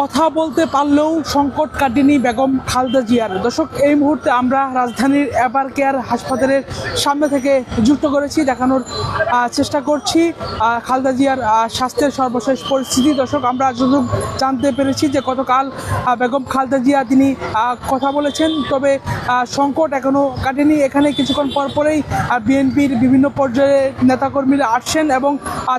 কথা বলতে পারলেও সংকট কাটেনি বেগম খালদা জিয়ার। দর্শক, এই মুহূর্তে আমরা রাজধানীর এবার কেয়ার হাসপাতালের সামনে থেকে যুক্ত করেছি, দেখানোর চেষ্টা করছি খালদা জিয়ার স্বাস্থ্যের সর্বশেষ পরিস্থিতি। দর্শক, আমরা যতটুকু জানতে পেরেছি যে গতকাল বেগম খালদা জিয়া তিনি কথা বলেছেন, তবে সংকট এখনও কাটেনি। এখানে কিছুক্ষণ পর পরেই বিএনপির বিভিন্ন পর্যায়ে নেতাকর্মীরা আসছেন এবং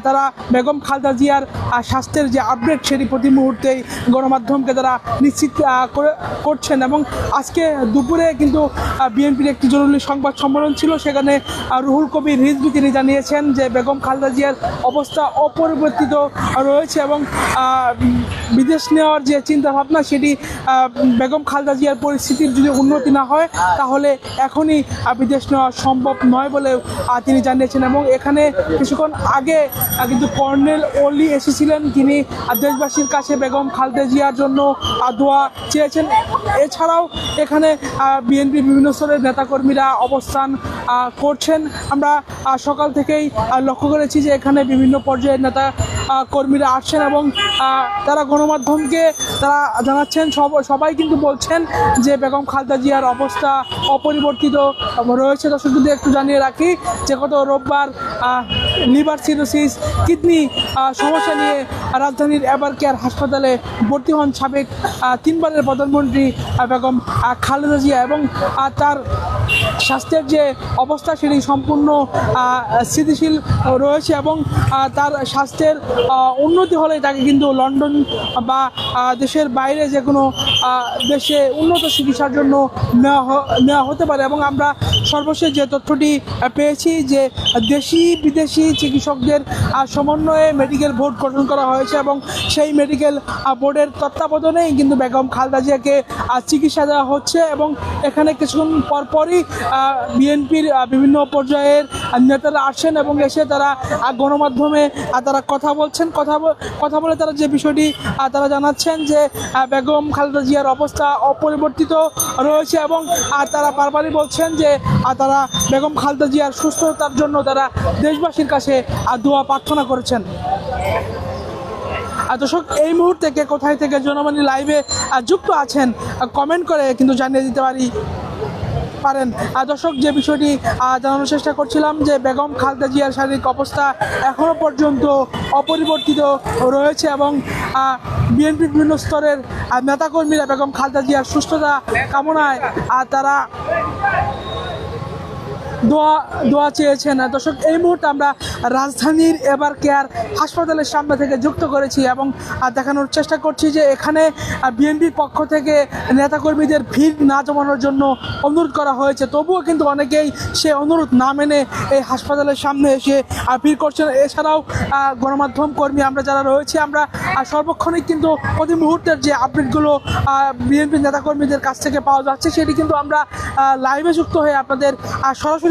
তারা বেগম খালদা জিয়ার স্বাস্থ্যের যে আপডেট, সেটি প্রতি মুহূর্তেই গণমাধ্যমকে তারা নিশ্চিত করে- করছেন এবং আজকে দুপুরে কিন্তু বিএনপির একটি জরুরি সংবাদ সম্মেলন ছিল। সেখানে রুহুল কবির রিজবি তিনি জানিয়েছেন যে বেগম খালদা জিয়ার অবস্থা অপরিবর্তিত রয়েছে এবং বিদেশ নেওয়ার যে চিন্তা ভাবনা সেটি বেগম খালদা জিয়ার পরিস্থিতির যদি উন্নতি না হয়, তাহলে এখনই বিদেশ নেওয়া সম্ভব নয় বলে তিনি জানিয়েছেন। এবং এখানে কিছুক্ষণ আগে কিন্তু কর্নেল ওলি এসেছিলেন। তিনি দেশবাসীর কাছে বেগম খালদা জিয়ার জন্য দোয়া চেয়েছেন। এছাড়াও এখানে বিএনপি বিভিন্ন স্তরের নেতাকর্মীরা অবস্থান করছেন। আমরা সকাল থেকেই লক্ষ্য করেছি যে এখানে বিভিন্ন পর্যায়ের নেতা কর্মীরা আসছেন এবং তারা গণমাধ্যমকে তারা জানাচ্ছেন, সব সবাই কিন্তু বলছেন যে বেগম খালদা জিয়ার অবস্থা অপরিবর্তিত রয়েছে। দর্শক যদি একটু জানিয়ে রাখি যে গত রোববার লিভার সিরোসিস, কিডনি সমস্যা নিয়ে রাজধানীর এবার কেয়ার হাসপাতালে ভর্তি হন সাবেক তিনবারের প্রধানমন্ত্রী বেগম খালেদা জিয়া এবং তার স্বাস্থ্যের যে অবস্থা সেটি সম্পূর্ণ স্থিতিশীল রয়েছে এবং তার স্বাস্থ্যের উন্নতি হলে তাকে কিন্তু লন্ডন বা দেশের বাইরে যে কোনো দেশে উন্নত চিকিৎসার জন্য নেওয়া নেওয়া হতে পারে এবং আমরা সর্বশেষ যে তথ্যটি পেয়েছি যে দেশি বিদেশি চিকিৎসকদের সমন্বয়ে মেডিকেল বোর্ড গঠন করা হয়েছে এবং সেই মেডিকেল বোর্ডের তত্ত্বাবধানেই কিন্তু বেগম খালদা জিয়াকে চিকিৎসা দেওয়া হচ্ছে এবং এখানে কিছুক্ষণ পরপরই বিএনপির বিভিন্ন পর্যায়ের নেতারা আসছেন এবং এসে তারা গণমাধ্যমে তারা কথা বলছেন, কথা কথা বলে তারা যে বিষয়টি তারা জানাচ্ছেন যে বেগম খালেদা জিয়ার অবস্থা অপরিবর্তিত রয়েছে এবং তারা বারবারই বলছেন যে তারা বেগম খালেদা জিয়ার সুস্থতার জন্য তারা দেশবাসীর কাছে দোয়া প্রার্থনা করেছেন। দর্শক, এই মুহূর্তে কে কোথায় থেকে জনমানি লাইভে যুক্ত আছেন কমেন্ট করে কিন্তু জানিয়ে দিতে পারি। পারেন। দর্শক, যে বিষয়টি জানানোর চেষ্টা করছিলাম যে বেগম খালদা জিয়ার শারীরিক অবস্থা এখনও পর্যন্ত অপরিবর্তিত রয়েছে এবং বিএনপির বিভিন্ন স্তরের নেতাকর্মীরা বেগম খালদা জিয়ার সুস্থতা কামনায় তারা দোয়া দোয়া চেয়েছেন। দর্শক, এই মুহূর্তে আমরা রাজধানীর এবার কেয়ার হাসপাতালের সামনে থেকে যুক্ত করেছি এবং দেখানোর চেষ্টা করছি যে এখানে বিএনপির পক্ষ থেকে নেতাকর্মীদের ভিড় না জমানোর জন্য অনুরোধ করা হয়েছে। তবুও কিন্তু অনেকেই সে অনুরোধ না মেনে এই হাসপাতালের সামনে এসে ভিড় করছেন। এছাড়াও গণমাধ্যম কর্মী আমরা যারা রয়েছে, আমরা সর্বক্ষণিক কিন্তু প্রতি মুহূর্তের যে আপডেটগুলো বিএনপির নেতাকর্মীদের কাছ থেকে পাওয়া যাচ্ছে, সেটি কিন্তু আমরা লাইভে যুক্ত হয়ে আপনাদের সরাসরি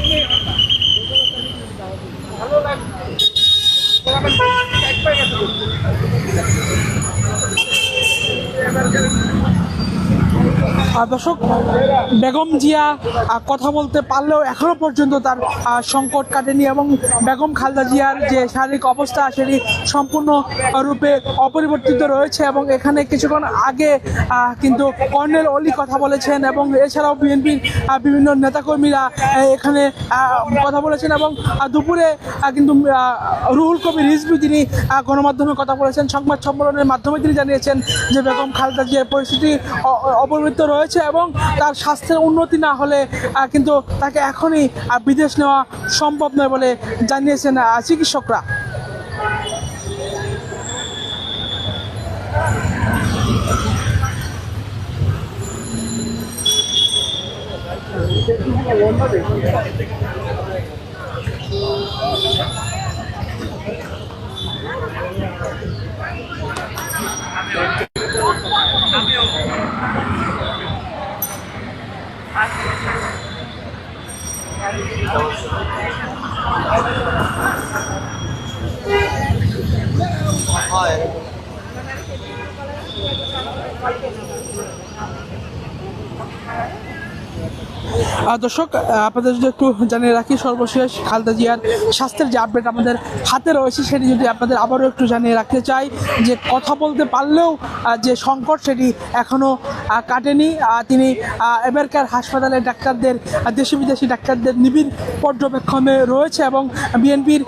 Thank you. দর্শক, বেগম জিয়া কথা বলতে পারলেও এখনও পর্যন্ত তার সংকট কাটেনি এবং বেগম খালদা জিয়ার যে শারীরিক অবস্থা, সেটি সম্পূর্ণ রূপে অপরিবর্তিত রয়েছে এবং এখানে কিছুক্ষণ আগে কিন্তু কর্নেল অলি কথা বলেছেন এবং এছাড়াও বিএনপির বিভিন্ন নেতাকর্মীরা এখানে কথা বলেছেন এবং দুপুরে কিন্তু রুহুল কবির রিজভি তিনি গণমাধ্যমে কথা বলেছেন। সংবাদ সম্মেলনের মাধ্যমে তিনি জানিয়েছেন যে বেগম খালদা জিয়ার পরিস্থিতি অপরিবর্তিত রয়েছে। হয়েছে এবং তার স্বাস্থ্যের উন্নতি না হলে কিন্তু তাকে এখনই বিদেশ নেওয়া সম্ভব নয় বলে জানিয়েছেন চিকিৎসকরা। চিকিৎসকরা আহ, দর্শক আপনাদের যদি একটু জানিয়ে রাখি সর্বশেষ খালেদা জিয়ার স্বাস্থ্যের যে আপডেট আমাদের হাতে রয়েছে সেটি যদি আপনাদের আবারও একটু জানিয়ে রাখতে চাই যে কথা বলতে পারলেও যে সংকট সেটি এখনও কাটেনি। তিনি আহ, এবারকার হাসপাতালে ডাক্তারদের দেশি বিদেশি ডাক্তারদের নিবিড় পর্যবেক্ষণে রয়েছে এবং বিএনপির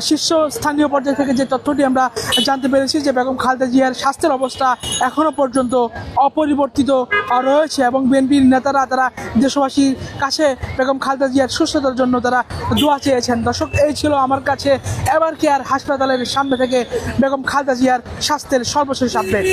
শীর্ষ স্থানীয় পর্যায় থেকে যে তথ্যটি আমরা জানতে পেরেছি যে বেগম খালেদা জিয়ার স্বাস্থ্যের অবস্থা এখনও পর্যন্ত অপরিবর্তিত রয়েছে এবং বিএনপির নেতারা, তারা দেশবাসীর কাছে বেগম খালেদা জিয়ার সুস্থতার জন্য তারা দোয়া চেয়েছেন। দর্শক, এই ছিল আমার কাছে এবার কেয়ার হাসপাতালের সামনে থেকে বেগম খালেদা জিয়ার স্বাস্থ্যের সর্বশেষ আপডেট।